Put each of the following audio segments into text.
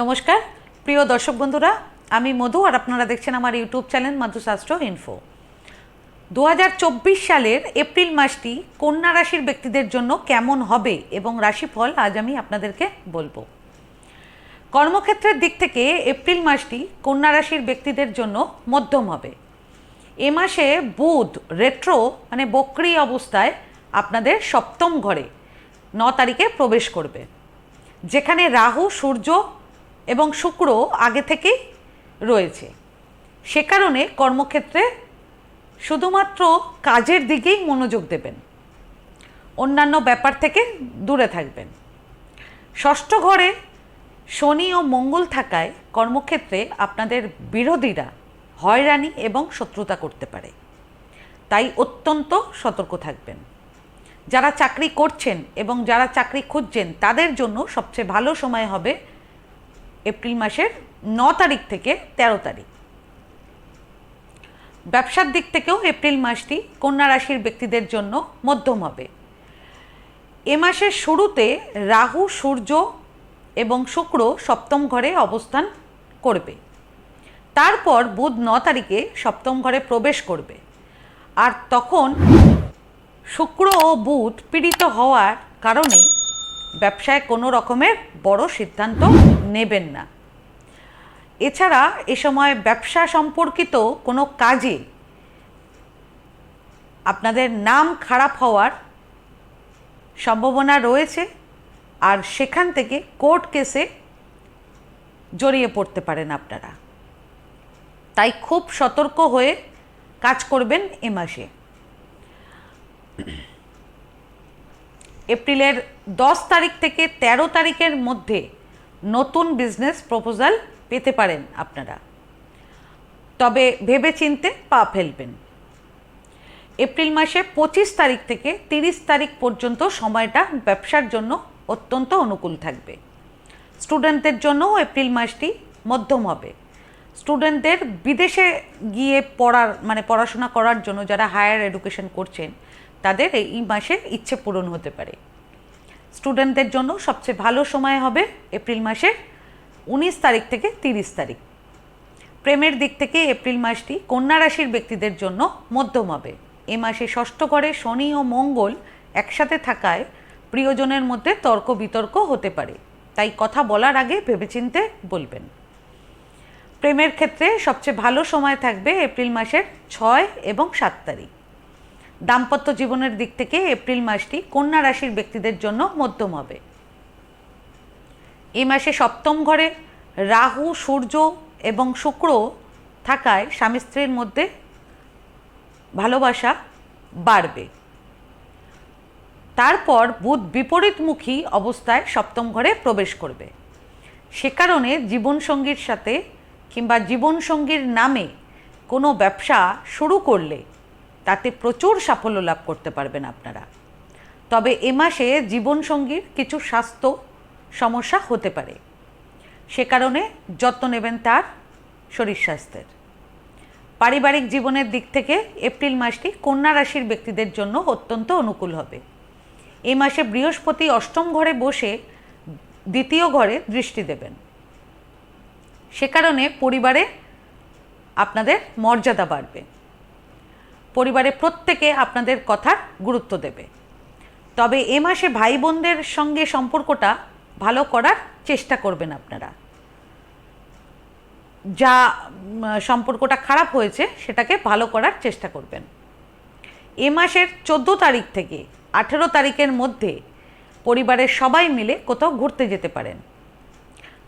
নমস্কার, প্রিয় দর্শক বন্ধুরা, আমি মধু আর আপনারা দেখছেন আমার ইউটিউব চ্যানেল মধুশাস্ত্র ইনফো দু হাজার চব্বিশ সালের এপ্রিল মাসটি কন্যা রাশির ব্যক্তিদের জন্য কেমন হবে এবং রাশিফল আজ আমি আপনাদেরকে বলব। কর্মক্ষেত্রের দিক থেকে এপ্রিল মাসটি কন্যা রাশির ব্যক্তিদের জন্য মধ্যম হবে। এ মাসে বুধ, রেট্রো মানে বক্রি অবস্থায় আপনাদের সপ্তম ঘরে ন তারিখে প্রবেশ করবে। যেখানে রাহু, সূর্য এবং শুক্র আগে থেকেই রয়েছে। সে কারণে কর্মক্ষেত্রে শুধুমাত্র কাজের দিকেই মনোযোগ দেবেন। অন্যান্য ব্যাপার থেকে দূরে থাকবেন। ষষ্ঠ ঘরে শনি ও মঙ্গল থাকায় কর্মক্ষেত্রে আপনাদের বিরোধীরা হয়রানি এবং শত্রুতা করতে পারে। তাই অত্যন্ত সতর্ক থাকবেন। যারা চাকরি করছেন এবং যারা চাকরি খুঁজছেন তাদের জন্য সবচেয়ে ভালো সময় হবে এপ্রিল মাসের ন তারিখ থেকে ১৩ তারিখ। ব্যবসার দিক থেকেও এপ্রিল মাসটি কন্যা রাশির ব্যক্তিদের জন্য মধ্যম হবে। এ মাসের শুরুতে রাহু, সূর্য এবং শুক্র সপ্তম ঘরে অবস্থান করবে। তারপর বুধ ন তারিখে সপ্তম ঘরে প্রবেশ করবে। আর তখন শুক্র ও বুধ পীড়িত হওয়ার কারণে ব্যবসায় কোনো রকমের বড় সিদ্ধান্ত নেবেন না। এছাড়া এ সময় ব্যবসা সম্পর্কিত কোনো কাজে আপনাদের নাম খারাপ হওয়ার সম্ভাবনা রয়েছে আর সেখান থেকে কোর্ট কেসে জড়িয়ে পড়তে পারেন আপনারা। তাই খুব সতর্ক হয়ে কাজ করবেন এ মাসে। এপ্রিলের দশ তারিখ থেকে ১৩ তারিখের মধ্যে নতুন বিজনেস প্রপোজাল পেতে পারেন আপনারা। তবে ভেবেচিন্তে পা ফেলবেন। এপ্রিল মাসে পঁচিশ তারিখ থেকে তিরিশ তারিখ পর্যন্ত সময়টা ব্যবসার জন্য অত্যন্ত অনুকূল থাকবে। স্টুডেন্টদের জন্যও এপ্রিল মাসটি মধ্যম হবে। স্টুডেন্টদের বিদেশে গিয়ে পড়ার মানে পড়াশোনা করার জন্য যারা হায়ার এডুকেশন করছেন, তাদের এই মাসে ইচ্ছে পূরণ হতে পারে। স্টুডেন্টদের জন্য সবচেয়ে ভালো সময় হবে এপ্রিল মাসের উনিশ তারিখ থেকে তিরিশ তারিখ। প্রেমের দিক থেকে এপ্রিল মাসটি কন্যা রাশির ব্যক্তিদের জন্য মধ্যম হবে। এ মাসে ষষ্ঠ ঘরে শনি ও মঙ্গল একসাথে থাকায় প্রিয়জনের মধ্যে তর্ক বিতর্ক হতে পারে। তাই কথা বলার আগে ভেবেচিন্তে বলবেন। প্রেমের ক্ষেত্রে সবচেয়ে ভালো সময় থাকবে এপ্রিল মাসের ছয় এবং সাত তারিখ। দাম্পত্য জীবনের দিক থেকে এপ্রিল মাসটি কন্যা রাশির ব্যক্তিদের জন্য মধ্যম হবে। এই মাসে সপ্তম ঘরে রাহু, সূর্য এবং শুক্র থাকায় স্বামী স্ত্রীর মধ্যে ভালোবাসা বাড়বে। তারপর বুধ বিপরীতমুখী অবস্থায় সপ্তম ঘরে প্রবেশ করবে। সে কারণে জীবনসঙ্গীর সাথে কিংবা জীবনসঙ্গীর নামে কোনো ব্যবসা শুরু করলে তাতে প্রচুর সাফল্য লাভ করতে পারবেন আপনারা। তবে এ মাসে জীবনসঙ্গীর কিছু স্বাস্থ্য সমস্যা হতে পারে। সে কারণে যত্ন নেবেন তার শরীর স্বাস্থ্যের। পারিবারিক জীবনের দিক থেকে এপ্রিল মাসটি কন্যা রাশির ব্যক্তিদের জন্য অত্যন্ত অনুকূল হবে। এই মাসে বৃহস্পতি অষ্টম ঘরে বসে দ্বিতীয় ঘরে দৃষ্টি দেবেন। সে কারণে পরিবারে আপনাদের মর্যাদা বাড়বে। পরিবারে প্রত্যেকে আপনাদের কথার গুরুত্ব দেবে। তবে এ মাসে ভাই বোনদের সঙ্গে সম্পর্কটা ভালো করার চেষ্টা করবেন আপনারা। যা সম্পর্কটা খারাপ হয়েছে সেটাকে ভালো করার চেষ্টা করবেন। এ মাসের চোদ্দ তারিখ থেকে আঠেরো তারিখের মধ্যে পরিবারের সবাই মিলে কোথাও ঘুরতে যেতে পারেন।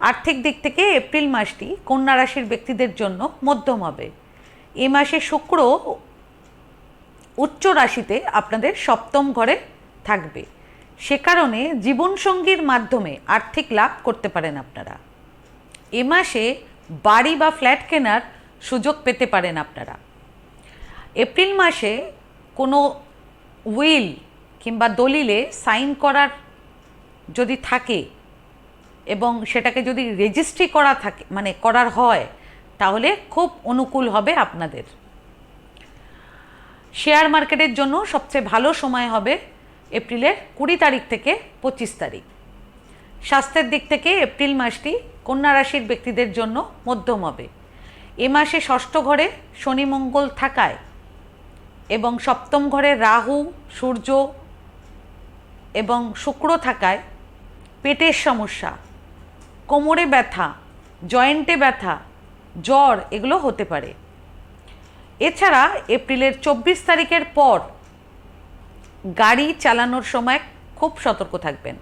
আর্থিক দিক থেকে এপ্রিল মাসটি কন্যা রাশির ব্যক্তিদের জন্য মধ্যম হবে। এ মাসে শুক্র উচ্চ রাশিতে আপনাদের সপ্তম ঘরে থাকবে। সে কারণে জীবনসঙ্গীর মাধ্যমে আর্থিক লাভ করতে পারেন আপনারা। এ মাসে বাড়ি বা ফ্ল্যাট কেনার সুযোগ পেতে পারেন আপনারা। এপ্রিল মাসে কোনো উইল কিংবা দলিলে সাইন করার যদি থাকে এবং সেটাকে যদি রেজিস্ট্রি করা থাকে মানে করার হয়, তাহলে খুব অনুকূল হবে আপনাদের। শেয়ার মার্কেটের জন্য সবচেয়ে ভালো সময় হবে এপ্রিলের কুড়ি তারিখ থেকে পঁচিশ তারিখ। স্বাস্থ্যের দিক থেকে এপ্রিল মাসটি কন্যা রাশির ব্যক্তিদের জন্য মধ্যম হবে। এ মাসে ষষ্ঠ ঘরে শনি মঙ্গল থাকায় এবং সপ্তম ঘরে রাহু, সূর্য এবং শুক্র থাকায় পেটের সমস্যা, কোমরে ব্যথা, জয়েন্টে ব্যথা, জ্বর এগুলো হতে পারে। এছাড়া এপ্রিলের চব্বিশ তারিখের পর গাড়ি চালানোর সময় খুব সতর্ক থাকবেন।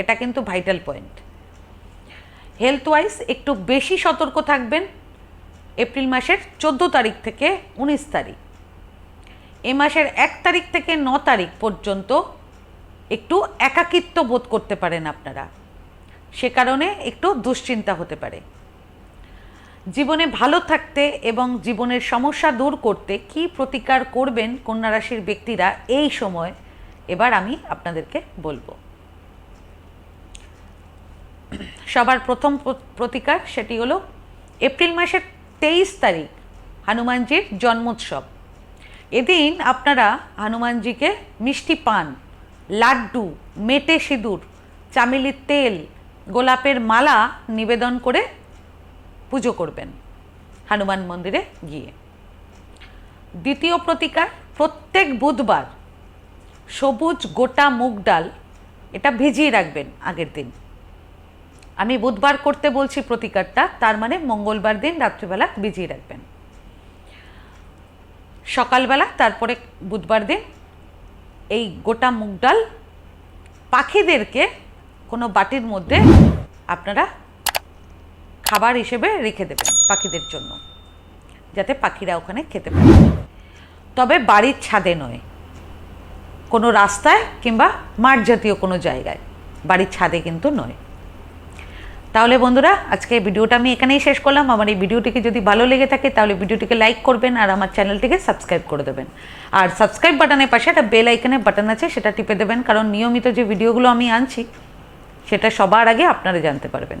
এটা কিন্তু ভাইটাল পয়েন্ট হেলথ ওয়াইজ একটু বেশি সতর্ক থাকবেন এপ্রিল মাসের চোদ্দ তারিখ থেকে উনিশ তারিখ। এ মাসের এক তারিখ থেকে ন তারিখ পর্যন্ত একটু একাকিত্ব বোধ করতে পারেন আপনারা। সে কারণে একটু দুশ্চিন্তা হতে পারে। জীবনে ভালো থাকতে এবং জীবনের সমস্যা দূর করতে কি প্রতিকার করবেন কন্যা রাশির ব্যক্তিরা এই সময়? এবার আমি আপনাদেরকে বলব। সবার প্রথম প্র- প্রতিকার সেটি হলো এপ্রিল মাসের তেইশ তারিখ, হনুমানজির জন্মোৎসব। এদিন আপনারা হনুমানজিকে মিষ্টি পান, লাড্ডু, মেটে সিঁদুর, চামেলির তেল, গোলাপের মালা নিবেদন করে পুজো করবেন, হনুমান মন্দিরে গিয়ে। দ্বিতীয় প্রতিকার, প্রত্যেক বুধবার সবুজ গোটা মুগ ডাল, এটা ভিজিয়ে রাখবেন আগের দিন। আমি বুধবার করতে বলছি প্রতিকারটা, তার মানে মঙ্গলবার দিন রাত্রিবেলা ভিজিয়ে রাখবেন। সকালবেলা, তারপরে বুধবার দিন এই গোটা মুগ ডাল পাখিদেরকে কোনো বাটির মধ্যে আপনারা খাবার হিসেবে রেখে দেবেন পাখিদের জন্য, যাতে পাখিরা ওখানে খেতে পারে। তবে বাড়ির ছাদে নয়, কোনো রাস্তায় কিংবা মাঠ জাতীয় কোনো জায়গায়, বাড়ির ছাদে কিন্তু নয়। তাহলে বন্ধুরা, আজকে ভিডিওটা আমি এখানেই শেষ করলাম। আমার এই ভিডিওটিকে যদি ভালো লেগে থাকে, তাহলে ভিডিওটিকে লাইক করবেন আর আমার চ্যানেলটিকে সাবস্ক্রাইব করে দেবেন। আর সাবস্ক্রাইব বাটনের পাশে একটা বেল আইকনের বাটন আছে, সেটা টিপে দেবেন, কারণ নিয়মিত যে ভিডিওগুলো আমি আনছি, সেটা সবার আগে আপনারা জানতে পারবেন।